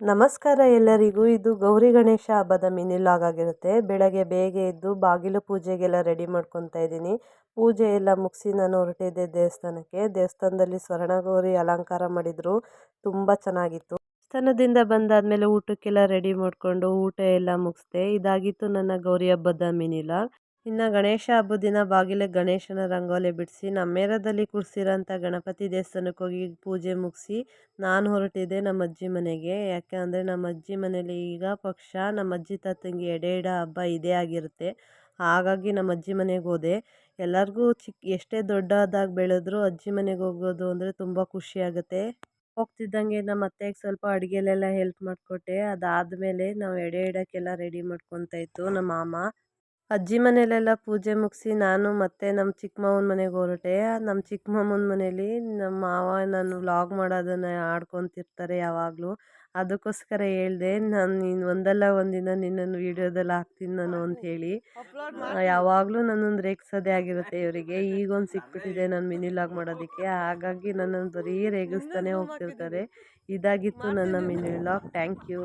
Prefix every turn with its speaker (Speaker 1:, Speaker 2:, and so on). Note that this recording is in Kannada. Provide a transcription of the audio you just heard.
Speaker 1: ನಮಸ್ಕಾರ ಎಲ್ಲರಿಗೂ. ಇದು ಗೌರಿ ಗಣೇಶ ಹಬ್ಬದ ಮಿನಿ ಲಾಗ್ ಆಗಿರುತ್ತೆ. ಬೆಳಗ್ಗೆ ಬೇಗ ಎದ್ದು ಬಾಗಿಲು ಪೂಜೆಗೆಲ್ಲ ರೆಡಿ ಮಾಡ್ಕೊತಾ ಇದ್ದೀನಿ. ಪೂಜೆ ಎಲ್ಲ ಮುಗಿಸಿ ನಾನು ಹೊರಟಿದ್ದೆ ದೇವಸ್ಥಾನಕ್ಕೆ. ದೇವಸ್ಥಾನದಲ್ಲಿ ಸ್ವರ್ಣಗೌರಿ ಅಲಂಕಾರ ಮಾಡಿದ್ರು. ತುಂಬ ಚೆನ್ನಾಗಿತ್ತು. ದೇವಸ್ಥಾನದಿಂದ ಬಂದಾದಮೇಲೆ ಊಟಕ್ಕೆಲ್ಲ ರೆಡಿ ಮಾಡಿಕೊಂಡು ಊಟ ಎಲ್ಲ ಮುಗಿಸ್ದೆ. ಇದಾಗಿತ್ತು ನನ್ನ ಗೌರಿ ಹಬ್ಬದ ಮಿನಿ ಲಾಗ್ ಇನ್ನು ಗಣೇಶ ಹಬ್ಬದ ದಿನ ಬಾಗಿಲ ಗಣೇಶನ ರಂಗೋಲಿ ಬಿಡಿಸಿ, ನಮ್ಮೇರದಲ್ಲಿ ಕೂರಿಸಿರೋಂಥ ಗಣಪತಿ ದೇವಸ್ಥಾನಕ್ಕೆ ಹೋಗಿ ಪೂಜೆ ಮುಗಿಸಿ ನಾನು ಹೊರಟಿದ್ದೆ ನಮ್ಮ ಅಜ್ಜಿ ಮನೆಗೆ. ಯಾಕೆ ಅಂದರೆ ನಮ್ಮ ಅಜ್ಜಿ ಮನೇಲಿ ಈಗ ಪಕ್ಷ ನಮ್ಮ ಅಜ್ಜಿ ತಾತಂಗೆ ಎಡೆ ಇಡ ಹಬ್ಬ ಇದೇ ಆಗಿರುತ್ತೆ. ಹಾಗಾಗಿ ನಮ್ಮ ಅಜ್ಜಿ ಮನೆಗೆ ಹೋದೆ. ಎಲ್ಲರಿಗೂ ಚಿಕ್ಕ ಎಷ್ಟೇ ದೊಡ್ಡದಾಗಿ ಬೆಳೆದ್ರೂ ಅಜ್ಜಿ ಮನೆಗೆ ಹೋಗೋದು ಅಂದರೆ ತುಂಬ ಖುಷಿ ಆಗುತ್ತೆ. ಹೋಗ್ತಿದ್ದಂಗೆ ನಮ್ಮ ಅತ್ತೆಗೆ ಸ್ವಲ್ಪ ಅಡುಗೆಲೆಲ್ಲ ಹೆಲ್ಪ್ ಮಾಡಿಕೊಟ್ಟೆ. ಅದಾದಮೇಲೆ ನಾವು ಎಡೆ ಇಡೋಕ್ಕೆಲ್ಲ ರೆಡಿ ಮಾಡ್ಕೊತಾ ಇತ್ತು ನಮ್ಮ ಮಾಮ. ಅಜ್ಜಿ ಮನೇಲೆಲ್ಲ ಪೂಜೆ ಮುಗಿಸಿ ನಾನು ಮತ್ತು ನಮ್ಮ ಚಿಕ್ಕಮ್ಮನ ಮಾವನ ಮನೆಗೆ ಹೊರಟೆ. ನಮ್ಮ ಚಿಕ್ಕಮ್ಮನ ಮನೇಲಿ ನಮ್ಮ ಮಾವ ನಾನು ವ್ಲಾಗ್ ಮಾಡೋದನ್ನು ಆಡ್ಕೊತಿರ್ತಾರೆ ಯಾವಾಗಲೂ. ಅದಕ್ಕೋಸ್ಕರ ಹೇಳ್ದೆ ನಾನು ನೀನು ಒಂದಲ್ಲ ಒಂದಿನ ನಿನ್ನನ್ನು ವೀಡಿಯೋದಲ್ಲಿ ಹಾಕ್ತೀನಿ ನಾನು ಅಂಥೇಳಿ ಯಾವಾಗಲೂ ನನ್ನೊಂದು ರೇಗಿಸೋದೇ ಆಗಿರುತ್ತೆ ಇವರಿಗೆ. ಈಗೊಂದು ಸಿಕ್ಬಿಟ್ಟಿದೆ ನಾನು ಮಿನಿ ವ್ಲಾಗ್ ಮಾಡೋದಕ್ಕೆ. ಹಾಗಾಗಿ ನನ್ನನ್ನು ಬರೀ ರೇಗಿಸ್ತಾನೆ ಹೋಗ್ತಿರ್ತಾರೆ. ಇದಾಗಿತ್ತು ನನ್ನ ಮಿನಿ ವ್ಲಾಗ್ ಥ್ಯಾಂಕ್ ಯು